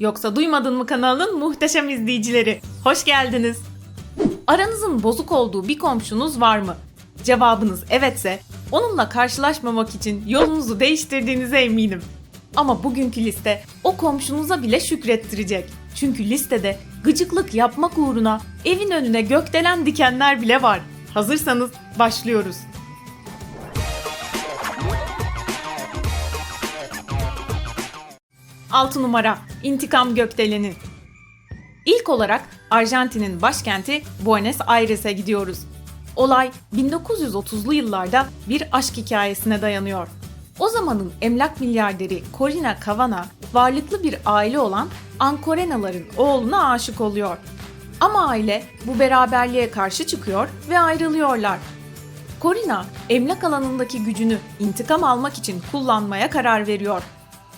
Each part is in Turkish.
Yoksa duymadın mı kanalın muhteşem izleyicileri? Hoş geldiniz. Aranızın bozuk olduğu bir komşunuz var mı? Cevabınız evetse, onunla karşılaşmamak için yolunuzu değiştirdiğinize eminim. Ama bugünkü liste o komşunuza bile şükrettirecek. Çünkü listede gıcıklık yapmak uğruna evin önüne gökdelen dikenler bile var. Hazırsanız başlıyoruz. 6 numara İntikam Gökdeleni İlk olarak Arjantin'in başkenti Buenos Aires'e gidiyoruz. Olay 1930'lu yıllarda bir aşk hikayesine dayanıyor. O zamanın emlak milyarderi Corina Cavana varlıklı bir aile olan Ancorenaların oğluna aşık oluyor. Ama aile bu beraberliğe karşı çıkıyor ve ayrılıyorlar. Corina emlak alanındaki gücünü intikam almak için kullanmaya karar veriyor.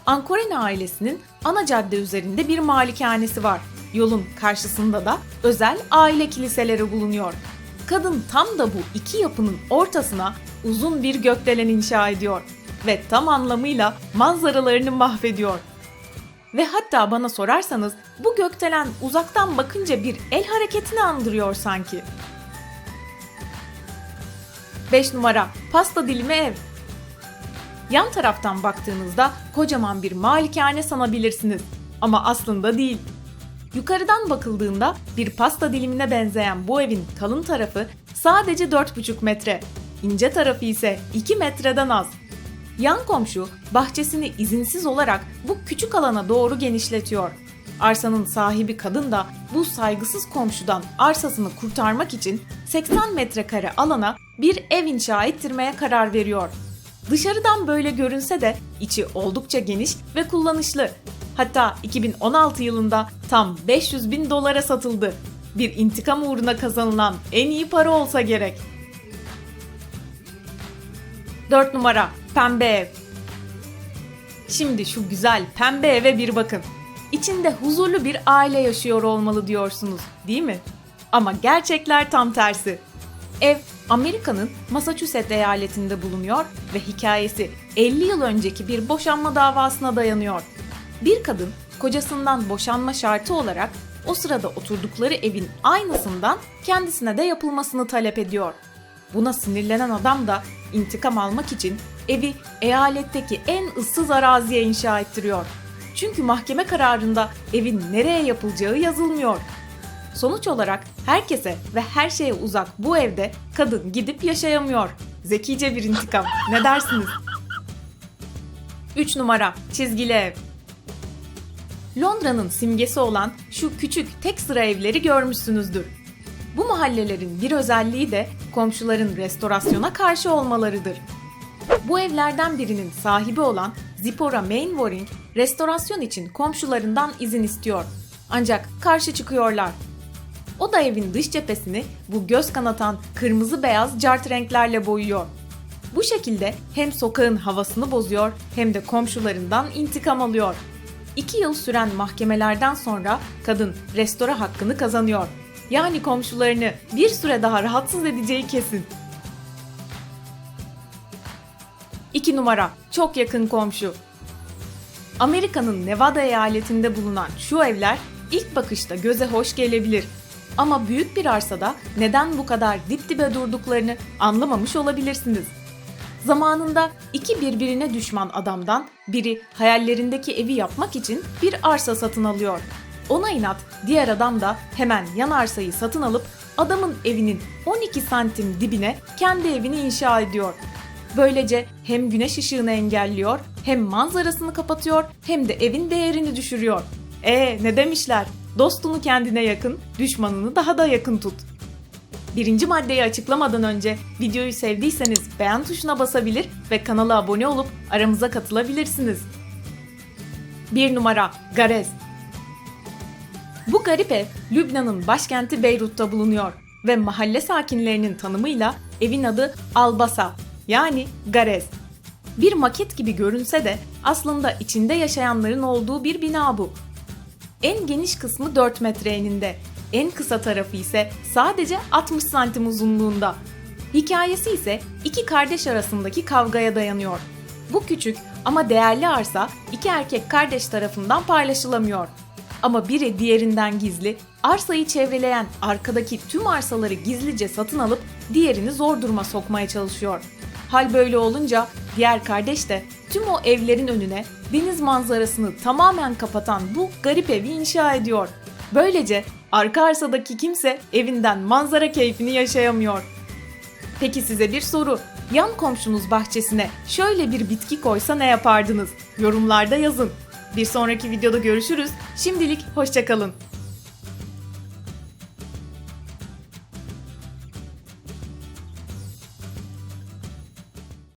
Ankorena ailesinin ana cadde üzerinde bir malikanesi var. Yolun karşısında da özel aile kiliseleri bulunuyor. Kadın tam da bu iki yapının ortasına uzun bir gökdelen inşa ediyor ve tam anlamıyla manzaralarını mahvediyor. Ve hatta bana sorarsanız bu gökdelen uzaktan bakınca bir el hareketini andırıyor sanki. 5 numara pasta dilimi ev. Yan taraftan baktığınızda kocaman bir malikane sanabilirsiniz ama aslında değil. Yukarıdan bakıldığında bir pasta dilimine benzeyen bu evin kalın tarafı sadece 4,5 metre, ince tarafı ise 2 metreden az. Yan komşu bahçesini izinsiz olarak bu küçük alana doğru genişletiyor. Arsanın sahibi kadın da bu saygısız komşudan arsasını kurtarmak için 80 metrekare alana bir ev inşa ettirmeye karar veriyor. Dışarıdan böyle görünse de içi oldukça geniş ve kullanışlı. Hatta 2016 yılında tam 500 bin dolara satıldı. Bir intikam uğruna kazanılan en iyi para olsa gerek. 4 numara Pembe Ev Şimdi şu güzel pembe eve bir bakın. İçinde huzurlu bir aile yaşıyor olmalı diyorsunuz, değil mi? Ama gerçekler tam tersi. Ev Amerika'nın Massachusetts eyaletinde bulunuyor ve hikayesi 50 yıl önceki bir boşanma davasına dayanıyor. Bir kadın kocasından boşanma şartı olarak o sırada oturdukları evin aynısından kendisine de yapılmasını talep ediyor. Buna sinirlenen adam da intikam almak için evi eyaletteki en ıssız araziye inşa ettiriyor. Çünkü mahkeme kararında evin nereye yapılacağı yazılmıyor. Sonuç olarak herkese ve her şeye uzak bu evde kadın gidip yaşayamıyor. Zekice bir intikam. Ne dersiniz? 3 numara çizgili ev. Londra'nın simgesi olan şu küçük tek sıra evleri görmüşsünüzdür. Bu mahallelerin bir özelliği de komşuların restorasyona karşı olmalarıdır. Bu evlerden birinin sahibi olan Zipporah Mainwaring restorasyon için komşularından izin istiyor. Ancak karşı çıkıyorlar. O da evin dış cephesini bu göz kanatan kırmızı beyaz cart renklerle boyuyor. Bu şekilde hem sokağın havasını bozuyor hem de komşularından intikam alıyor. İki yıl süren mahkemelerden sonra kadın restora hakkını kazanıyor. Yani komşularını bir süre daha rahatsız edeceği kesin. 2 numara çok yakın komşu. Amerika'nın Nevada eyaletinde bulunan şu evler ilk bakışta göze hoş gelebilir. Ama büyük bir arsada neden bu kadar dip dibe durduklarını anlamamış olabilirsiniz. Zamanında iki birbirine düşman adamdan biri hayallerindeki evi yapmak için bir arsa satın alıyor. Ona inat diğer adam da hemen yan arsayı satın alıp adamın evinin 12 santim dibine kendi evini inşa ediyor. Böylece hem güneş ışığını engelliyor, hem manzarasını kapatıyor, hem de evin değerini düşürüyor. E ne demişler? Dostunu kendine yakın, düşmanını daha da yakın tut. Birinci maddeyi açıklamadan önce videoyu sevdiyseniz beğen tuşuna basabilir ve kanala abone olup aramıza katılabilirsiniz. 1 numara Garez Bu garip ev Lübnan'ın başkenti Beyrut'ta bulunuyor ve mahalle sakinlerinin tanımıyla evin adı Albasa yani Garez. Bir maket gibi görünse de aslında içinde yaşayanların olduğu bir bina bu. En geniş kısmı 4 metre eninde, en kısa tarafı ise sadece 60 santim uzunluğunda. Hikayesi ise iki kardeş arasındaki kavgaya dayanıyor. Bu küçük ama değerli arsa iki erkek kardeş tarafından paylaşılamıyor. Ama biri diğerinden gizli, arsayı çevreleyen arkadaki tüm arsaları gizlice satın alıp diğerini zor duruma sokmaya çalışıyor. Hal böyle olunca diğer kardeş de tüm o evlerin önüne deniz manzarasını tamamen kapatan bu garip evi inşa ediyor. Böylece arka arsadaki kimse evinden manzara keyfini yaşayamıyor. Peki size bir soru. Yan komşunuz bahçesine şöyle bir bitki koysa ne yapardınız? Yorumlarda yazın. Bir sonraki videoda görüşürüz. Şimdilik hoşçakalın.